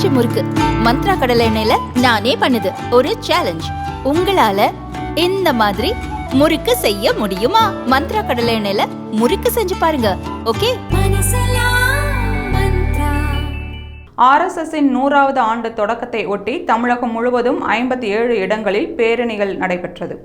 பஞ்சு முறுக்கு. மந்த்ரா கடலை எண்ணெயில நானே பண்ணுது. ஒரு சேலஞ்ச் உங்களால இந்த மாதிரி முறுக்கு செய்ய முடியுமா? மந்த்ரா கடலை எண்ணெயில முறுக்கு செஞ்சு பாருங்க. ஓகே? ஆர்எஸ்எஸ்ஸின் நூறாவது ஆண்டு தொடக்கத்தை ஒட்டி தமிழகம் முழுவதும் ஐம்பத்தி ஏழு இடங்களில் பேரணிகள் நடைபெற்றது.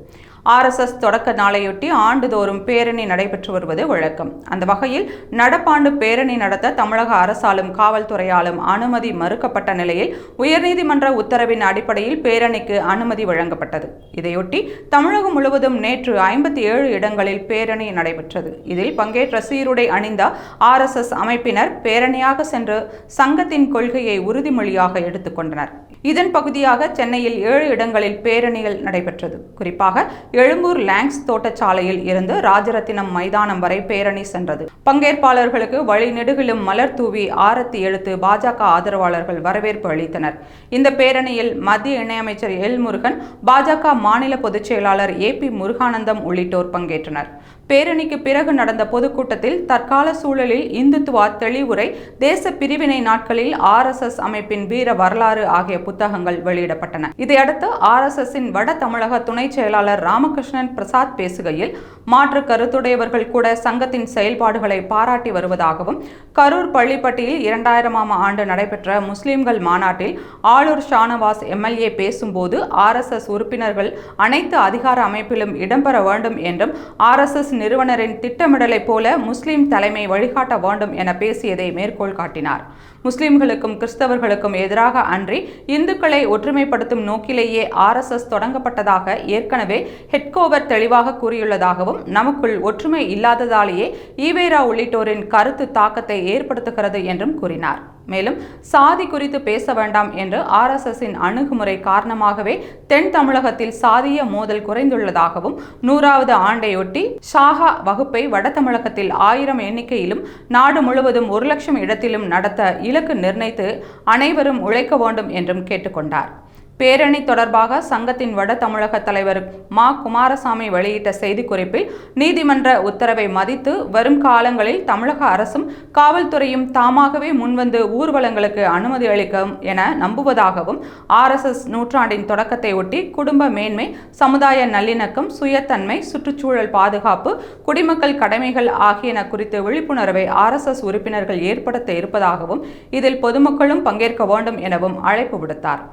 ஆர்எஸ்எஸ் தொடக்க நாளையொட்டி ஆண்டுதோறும் பேரணி நடைபெற்று வருவது வழக்கம். அந்த வகையில் நடப்பாண்டு பேரணி நடத்த தமிழக அரசாலும் காவல்துறையாலும் அனுமதி மறுக்கப்பட்ட நிலையில் உயர்நீதிமன்ற உத்தரவின் அடிப்படையில் பேரணிக்கு அனுமதி வழங்கப்பட்டது. இதையொட்டி தமிழகம் முழுவதும் நேற்று ஐம்பத்தி ஏழு இடங்களில் பேரணி நடைபெற்றது. இதில் பங்கேற்ற சீருடை அணிந்த ஆர்எஸ்எஸ் அமைப்பினர் பேரணியாக சென்று சங்கத்தின் கொள்கையை உறுதிமொழியாக எடுத்துக்கொண்டனர் இதன் பகுதியாக சென்னையில் ஏழு இடங்களில் பேரணிகள் நடைபெற்றது. குறிப்பாக எழும்பூர் லேங்ஸ் தோட்டச்சாலையில் இருந்து ராஜரத்தினம் மைதானம் வரை பேரணி சென்றது. பங்கேற்பாளர்களுக்கு வழிநெடுகிலும் மலர் தூவி ஆரத்தி எடுத்து பாஜக ஆதரவாளர்கள் வரவேற்பு அளித்தனர். இந்த பேரணியில் மத்திய இணையமைச்சர் எல் முருகன் பாஜக மாநில பொதுச் செயலாளர் ஏ பி முருகானந்தம் உள்ளிட்டோர் பங்கேற்றனர். பேரணிக்கு பிறகு நடந்த பொதுக்கூட்டத்தில் தற்கால சூழலில் இந்துத்துவா தெளிவுரை தேச பிரிவினை நாட்களில் ஆர்எஸ்எஸ் அமைப்பின் வீர வரலாறு ஆகிய புத்தகங்கள் வெளியிடப்பட்டன. இதையடுத்து ஆர்எஸ்எஸ்ஸின் வட தமிழக துணை செயலாளர் ராமகிருஷ்ணன் பிரசாத் பேசுகையில் மாற்று கருத்துடையவர்கள் கூட சங்கத்தின் செயல்பாடுகளை பாராட்டி வருவதாகவும் கரூர் பள்ளிப்பட்டியில் இரண்டாயிரமாம் ஆண்டு நடைபெற்ற முஸ்லிம்கள் மாநாட்டில் ஆளூர் ஷானவாஸ் எம்எல்ஏ பேசும்போது ஆர்எஸ்எஸ் உறுப்பினர்கள் அனைத்து அதிகார அமைப்பிலும் இடம்பெற வேண்டும் என்றும் ஆர்எஸ்எஸ் நிறுவனரின் திட்டமிடலைப் போல முஸ்லிம் தலைமை வழிகாட்ட வேண்டும் என பேசியதை மேற்கோள் காட்டினார். முஸ்லிம்களுக்கும் கிறிஸ்தவர்களுக்கும் எதிராக அன்றி இந்துக்களை ஒற்றுமைப்படுத்தும் நோக்கிலேயே ஆர்எஸ்எஸ் தொடங்கப்பட்டதாக ஏற்கனவே ஹெட்கோவர் தெளிவாக கூறியுள்ளதாகவும் நமக்குள் ஒற்றுமை இல்லாததாலேயே ஈவேரா உள்ளிட்டோரின் கருத்து தாக்கத்தை ஏற்படுத்துகிறது என்றும் கூறினார். மேலும் சாதி குறித்து பேச வேண்டாம் என்று ஆர்எஸ்எஸ்ஸின் அணுகுமுறை காரணமாகவே தென் தமிழகத்தில் சாதிய மோதல் குறைந்துள்ளதாகவும் நூறாவது ஆண்டையொட்டி சாகா வகுப்பை வட தமிழகத்தில் ஆயிரம் எண்ணிக்கையிலும் நாடு முழுவதும் ஒரு லட்சம் இடத்திலும் நடத்த இலக்கு நிர்ணயித்து அனைவரும் உழைக்க வேண்டும் என்றும் கேட்டுக்கொண்டார். பேரணி தொடர்பாக சங்கத்தின் வட தமிழக தலைவர் மா. குமாரசாமி வெளியிட்ட செய்திக்குறிப்பில் நீதிமன்ற உத்தரவை மதித்து வரும் காலங்களில் தமிழக அரசும் காவல்துறையும் தாமாகவே முன்வந்து ஊர்வலங்களுக்கு அனுமதி அளிக்கும் என நம்புவதாகவும் ஆர்எஸ்எஸ் நூற்றாண்டின் தொடக்கத்தை ஒட்டி குடும்ப மேன்மை சமுதாய நல்லிணக்கம் சுயத்தன்மை சுற்றுச்சூழல் பாதுகாப்பு குடிமக்கள் கடமைகள் ஆகியன குறித்து விழிப்புணர்வை ஆர்எஸ்எஸ் உறுப்பினர்கள் ஏற்படுத்த இருப்பதாகவும் இதில் பொதுமக்களும் பங்கேற்க வேண்டும் எனவும் அழைப்பு விடுத்தார்.